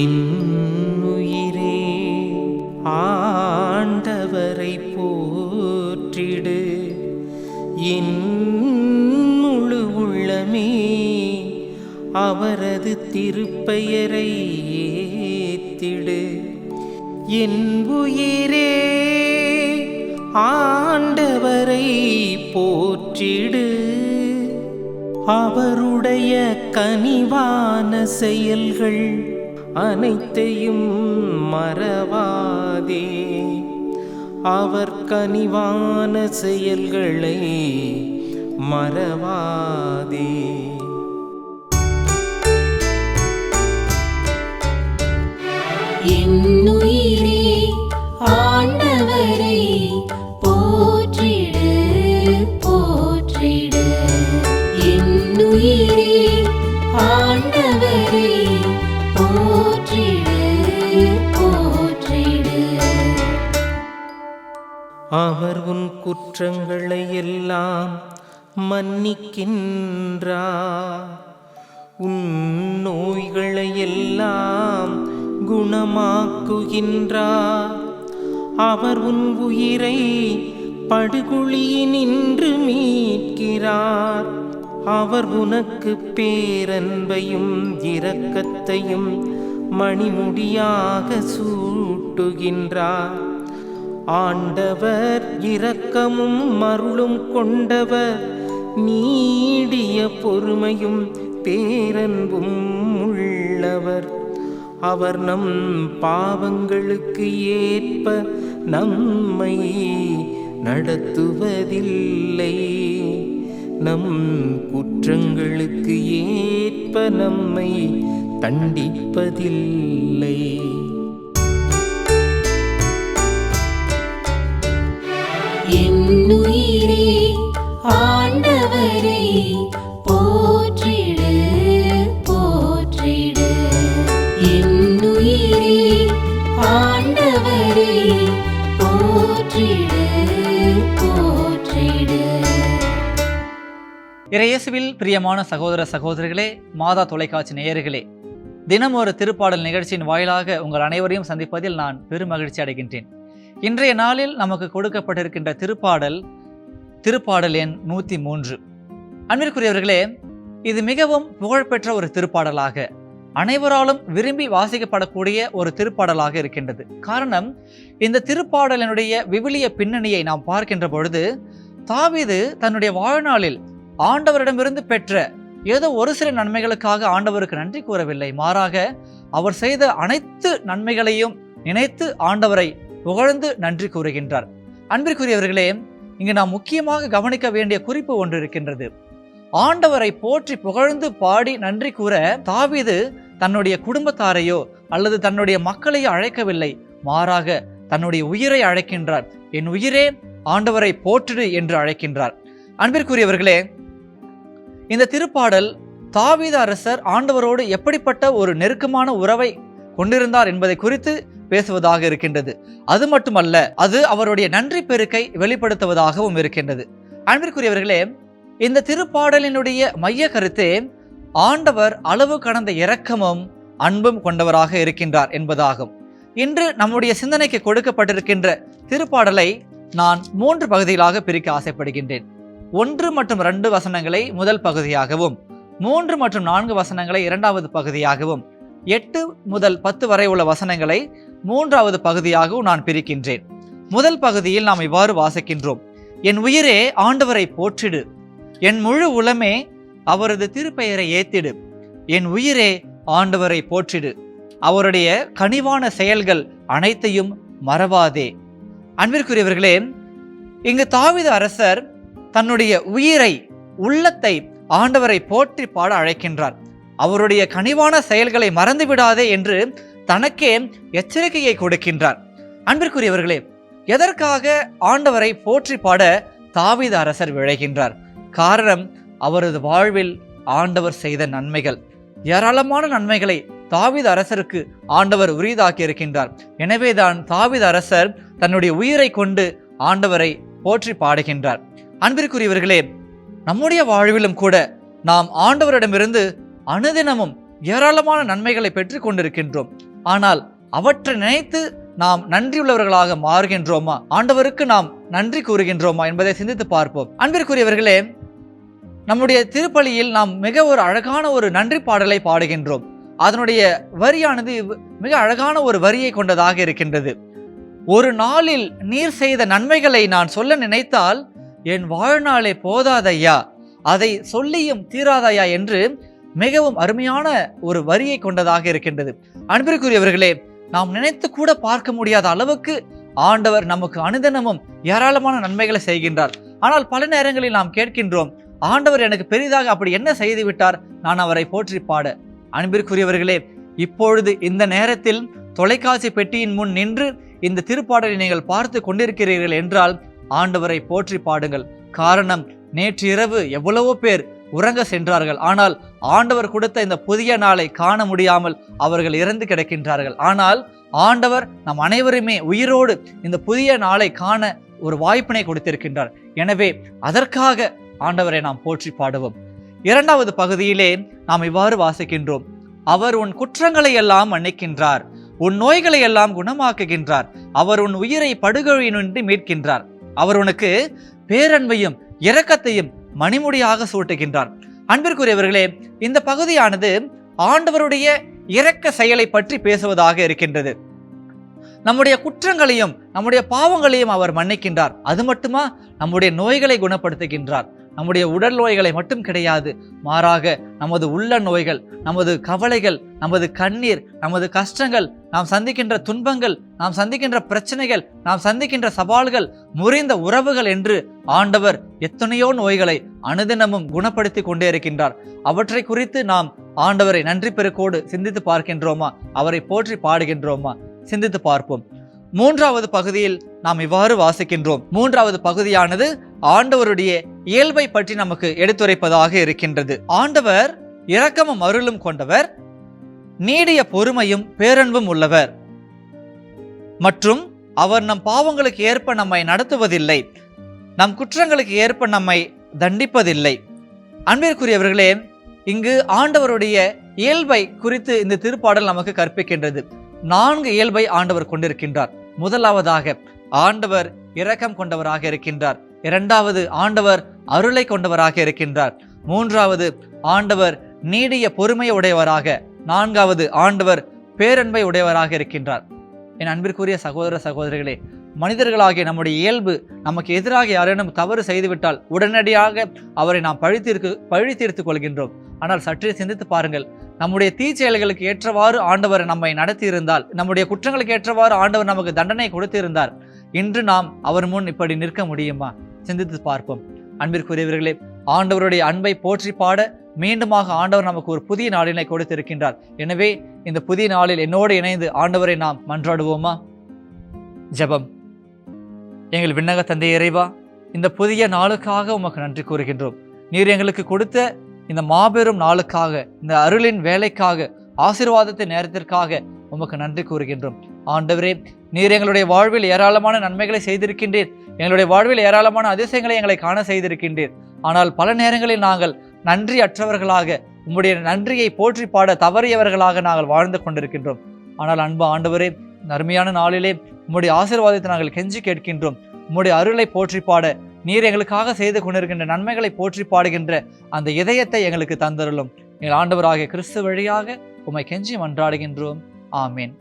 இன்னுயிரே ஆண்டவரை போற்றிடு. என் முழு உள்ளமே அவரது திருப்பெயரை ஏத்திடு. என் உயிரே ஆண்டவரை போற்றிடு. அவருடைய கனிவான செயல்கள் அனைத்தையும் மறவாதே. அவர் கனிவான செயல்களை மறவாதே. என்னுயிரே ஆ அவர் உன் குற்றங்களை எல்லாம் மன்னிக்கின்றார். உன் நோய்களை எல்லாம் குணமாக்குகின்றார். அவர் உன் உயிரை படுகுழியினின்று மீட்கிறார். அவர் உனக்கு பேரன்பையும் இரக்கத்தையும் மணிமுடியாக சூட்டுகின்றார். ஆண்டவர் இரக்கமும் மருளும் கொண்டவர். நீடிய பொறுமையும் பேரன்பும் உள்ளவர். அவர் நம் பாவங்களுக்கு ஏற்ப நம்மை நடத்துவதில்லை. நம் குற்றங்களுக்கு ஏற்ப நம்மை தண்டிப்பதில்லை. இறையேசுவில் பிரியமான சகோதர சகோதரிகளே மாதா தொலைக்காட்சி நேயர்களே தினம் ஒரு திருப்பாடல் நிகழ்ச்சியின் வாயிலாக உங்கள் அனைவரையும் சந்திப்பதில் நான் பெருமகிழ்ச்சி அடைகின்றேன். இன்றைய நாளில் நமக்கு கொடுக்கப்பட்டிருக்கின்ற திருப்பாடல் திருப்பாடல் எண் நூற்றி மூன்று அன்பிற்குரியவர்களே இது மிகவும் புகழ்பெற்ற ஒரு திருப்பாடலாக அனைவராலும் விரும்பி வாசிக்கப்படக்கூடிய ஒரு திருப்பாடலாக இருக்கின்றது. காரணம் இந்த திருப்பாடலினுடைய விவிலிய பின்னணியை நாம் பார்க்கின்ற பொழுது தாவிது தன்னுடைய வாழ்நாளில் ஆண்டவரிடமிருந்து பெற்ற ஏதோ ஒரு சில நன்மைகளுக்காக ஆண்டவருக்கு நன்றி கூறவில்லை. மாறாக அவர் செய்த அனைத்து நன்மைகளையும் நினைத்து ஆண்டவரை புகழ்ந்து நன்றி கூறுகின்றார். அன்பிற்குரியவர்களே இங்கு நாம் முக்கியமாக கவனிக்க வேண்டிய குறிப்பு ஒன்று இருக்கின்றது. ஆண்டவரை போற்றி புகழ்ந்து பாடி நன்றி கூற தாவிது தன்னுடைய குடும்பத்தாரையோ அல்லது தன்னுடைய மக்களையோ அழைக்கவில்லை. மாறாக தன்னுடைய உயிரை அழைக்கின்றார். என் உயிரே ஆண்டவரை போற்றிடு என்று அழைக்கின்றார். அன்பிற்குரியவர்களே இந்த திருப்பாடல் தாவீத அரசர் ஆண்டவரோடு எப்படிப்பட்ட ஒரு நெருக்கமான உறவை கொண்டிருந்தார் என்பதை குறித்து பேசுவதாக இருக்கின்றது. அது மட்டுமல்ல அது அவருடைய நன்றி பெருக்கை வெளிப்படுத்துவதாகவும் இருக்கின்றது. அன்பிற்குரியவர்களே இந்த திருப்பாடலினுடைய மைய கருத்தே ஆண்டவர் அளவு கடந்த இரக்கமும் அன்பும் கொண்டவராக இருக்கின்றார் என்பதாகும். இன்று நம்முடைய சிந்தனைக்கு கொடுக்கப்பட்டிருக்கின்ற திருப்பாடலை நான் மூன்று பகுதிகளாக பிரிக்க ஆசைப்படுகின்றேன். ஒன்று மற்றும் ரெண்டு வசனங்களை முதல் பகுதியாகவும் மூன்று மற்றும் நான்கு வசனங்களை இரண்டாவது பகுதியாகவும் எட்டு முதல் பத்து வரை உள்ள வசனங்களை மூன்றாவது பகுதியாகவும் நான் பிரிக்கின்றேன். முதல் பகுதியில் நாம் இவ்வாறு வாசிக்கின்றோம். என் உயிரே ஆண்டவரை போற்றிடு. என் முழு உளமே அவரது திருப்பெயரை ஏத்திடு. என் உயிரே ஆண்டவரை போற்றிடு. அவருடைய கனிவான செயல்கள் அனைத்தையும் மறவாதே. அன்பிற்குரியவர்களே இங்கு தாவித அரசர் தன்னுடைய உயிரை உள்ளத்தை ஆண்டவரை போற்றி பாட அழைக்கின்றார். அவருடைய கனிவான செயல்களை மறந்துவிடாதே என்று தனக்கே எச்சரிக்கையை கொடுக்கின்றார். அன்பிற்குரியவர்களே எதற்காக ஆண்டவரை போற்றி பாட தாவித அரசர் விழைகின்றார்? காரணம் அவரது வாழ்வில் ஆண்டவர் செய்த நன்மைகள். ஏராளமான நன்மைகளை தாவித அரசருக்கு ஆண்டவர் உரியதாக்கி இருக்கின்றார் எனவேதான் தாவித அரசர் தன்னுடைய உயிரை கொண்டு ஆண்டவரை போற்றி பாடுகின்றார். அன்பிற்குரியவர்களே நம்முடைய வாழ்விலும் கூட நாம் ஆண்டவரிடமிருந்து அனுதினமும் ஏராளமான நன்மைகளை பெற்றுக் கொண்டிருக்கின்றோம். ஆனால் அவற்றை நினைத்து நாம் நன்றியுள்ளவர்களாக மாறுகின்றோமா? ஆண்டவருக்கு நாம் நன்றி கூறுகின்றோமா என்பதை சிந்தித்து பார்ப்போம். அன்பிற்குரியவர்களே நம்முடைய திருப்பலியில் நாம் மிக ஒரு அழகான ஒரு நன்றி பாடலை பாடுகின்றோம். அதனுடைய வரியானது மிக அழகான ஒரு வரியை கொண்டதாக இருக்கின்றது. ஒரு நாளில் நீர் செய்த நன்மைகளை நான் சொல்ல நினைத்தால் என் வாழ்நாளே போதாதையா? அதை சொல்லியும் தீராதையா என்று மிகவும் அருமையான ஒரு வரியை கொண்டதாக இருக்கின்றது. அன்பிற்குரியவர்களே நாம் நினைத்து கூட பார்க்க முடியாத அளவுக்கு ஆண்டவர் நமக்கு அனுதினமும் ஏராளமான நன்மைகளை செய்கின்றார். ஆனால் பல நேரங்களில் நாம் கேட்கின்றோம் ஆண்டவர் எனக்கு பெரிதாக அப்படி என்ன செய்து விட்டார்? நான் அவரை போற்றி பாட. அன்பிற்குரியவர்களே இப்பொழுது இந்த நேரத்தில் தொலைக்காட்சி பெட்டியின் முன் நின்று இந்த திருப்பாடலை நீங்கள் பார்த்து கொண்டிருக்கிறீர்கள் என்றால் ஆண்டவரை போற்றி பாடுங்கள். காரணம் நேற்று இரவு எவ்வளவோ பேர் உறங்க சென்றார்கள். ஆனால் ஆண்டவர் கொடுத்த இந்த புதிய நாளை காண முடியாமல் அவர்கள் இறந்து கிடக்கின்றார்கள். ஆனால் ஆண்டவர் நம் அனைவருமே உயிரோடு இந்த புதிய நாளை காண ஒரு வாய்ப்பினை கொடுத்திருக்கின்றார். எனவே அதற்காக ஆண்டவரை நாம் போற்றி பாடுவோம். இரண்டாவது பகுதியிலே நாம் இவ்வாறு வாசிக்கின்றோம். அவர் உன் குற்றங்களை எல்லாம் மன்னிக்கின்றார். உன் நோய்களை எல்லாம் குணமாக்குகின்றார். அவர் உன் உயிரை படுகொழியினின்று மீட்கின்றார். அவர் உனக்கு பேரன்பையும் இரக்கத்தையும் மணிமுடியாக சூட்டுகின்றார். அன்பிற்குரியவர்களே இந்த பகுதியானது ஆண்டவருடைய இரக்க செயலை பற்றி பேசுவதாக இருக்கின்றது. நம்முடைய குற்றங்களையும் நம்முடைய பாவங்களையும் அவர் மன்னிக்கின்றார். அது மட்டுமா? நம்முடைய நோய்களை குணப்படுத்துகின்றார். நம்முடைய உடல் நோய்களை மட்டும் கிடையாது மாறாக நமது உள்ள நோய்கள் நமது கவலைகள் நமது கண்ணீர் நமது கஷ்டங்கள் நாம் சந்திக்கின்ற துன்பங்கள் நாம் சந்திக்கின்ற பிரச்சனைகள் நாம் சந்திக்கின்ற சவால்கள் முறிந்த உறவுகள் என்று ஆண்டவர் எத்தனையோ நோய்களை அனுதினமும் குணப்படுத்தி கொண்டே இருக்கின்றார். அவற்றை குறித்து நாம் ஆண்டவரை நன்றி பெருக்கோடு சிந்தித்து பார்க்கின்றோமா? அவரை போற்றி பாடுகின்றோமா? சிந்தித்து பார்ப்போம். மூன்றாவது பகுதியில் நாம் இவ்வாறு வாசிக்கின்றோம். மூன்றாவது பகுதியானது ஆண்டவருடைய இயல்பை பற்றி நமக்கு எடுத்துரைப்பதாக இருக்கின்றது. ஆண்டவர் இரக்கமும் அருளும் கொண்டவர் நீடிய பொறுமையும் பேரன்பும் உள்ளவர். மற்றும் அவர் நம் பாவங்களுக்கு ஏற்ப நம்மை நடத்துவதில்லை. நம் குற்றங்களுக்கு ஏற்ப நம்மை தண்டிப்பதில்லை. அன்பிற்குரியவர்களே இங்கு ஆண்டவருடைய இயல்பை குறித்து இந்த திருப்பாடல் நமக்கு கற்பிக்கின்றது. நான்கு இயல்பை ஆண்டவர் கொண்டிருக்கின்றார். முதலாவதாக ஆண்டவர் இரக்கம் கொண்டவராக இருக்கின்றார். இரண்டாவது ஆண்டவர் அருளை கொண்டவராக இருக்கின்றார். மூன்றாவது ஆண்டவர் நீடிய பொறுமை உடையவராக நான்காவது ஆண்டவர் பேரன்பை உடையவராக இருக்கின்றார். என் அன்பிற்குரிய சகோதர சகோதரிகளே மனிதர்களாகிய நம்முடைய இயல்பு நமக்கு எதிராக யாரேனும் தவறு செய்துவிட்டால் உடனடியாக அவரை நாம் பழி தீர்க்கு பழி தீர்த்துக் கொள்கின்றோம். ஆனால் சற்றே சிந்தித்து பாருங்கள் நம்முடைய தீச்செயல்களுக்கு ஏற்றவாறு ஆண்டவர் நம்மை நடத்தியிருந்தால் நம்முடைய குற்றங்களுக்கு ஏற்றவாறு ஆண்டவர் நமக்கு தண்டனை கொடுத்திருந்தார் இன்று நாம் அவர் முன் இப்படி நிற்க முடியுமா? சிந்தித்து பார்ப்போம். அன்பிற்குரியவர்களே ஆண்டவருடைய அன்பை போற்றி பாட மீண்டுமாக ஆண்டவர் நமக்கு ஒரு புதிய நாளினை கொடுத்திருக்கின்றார். எனவே இந்த புதிய நாளில் என்னோடு இணைந்து ஆண்டவரை நாம் மன்றாடுவோமா? ஜெபம். எங்கள் விண்ணக தந்தை இறைவா இந்த புதிய நாளுக்காக உமக்கு நன்றி கூறுகின்றோம். நீர் எங்களுக்கு கொடுத்த இந்த மாபெரும் நாளுக்காக இந்த அருளின் வேலைக்காக ஆசீர்வாதத்தின் நேரத்திற்காக உமக்கு நன்றி கூறுகின்றோம். ஆண்டவரே நீர் எங்களுடைய வாழ்வில் ஏராளமான நன்மைகளை செய்திருக்கின்றீர். எங்களுடைய வாழ்வில் ஏராளமான அதிசயங்களை எங்களை காண செய்திருக்கின்றீர். ஆனால் பல நேரங்களில் நாங்கள் நன்றி அற்றவர்களாக உம்முடைய நன்றியை போற்றி பாட தவறியவர்களாக நாங்கள் வாழ்ந்து கொண்டிருக்கின்றோம். ஆனால் அன்பு ஆண்டவரே நர்மையான நாளிலே உம்முடைய ஆசீர்வாதத்தை நாங்கள் கெஞ்சி கேட்கின்றோம். உம்முடைய அருளை போற்றி பாட நீர் எங்களுக்காக செய்து கொண்டிருக்கின்ற நன்மைகளை போற்றி பாடுகின்ற அந்த இதயத்தை எங்களுக்கு தந்தருளும். எங்கள் ஆண்டவராகிய கிறிஸ்து வழியாக உம்மை கெஞ்சி மன்றாடுகின்றோம். ஆமீன்.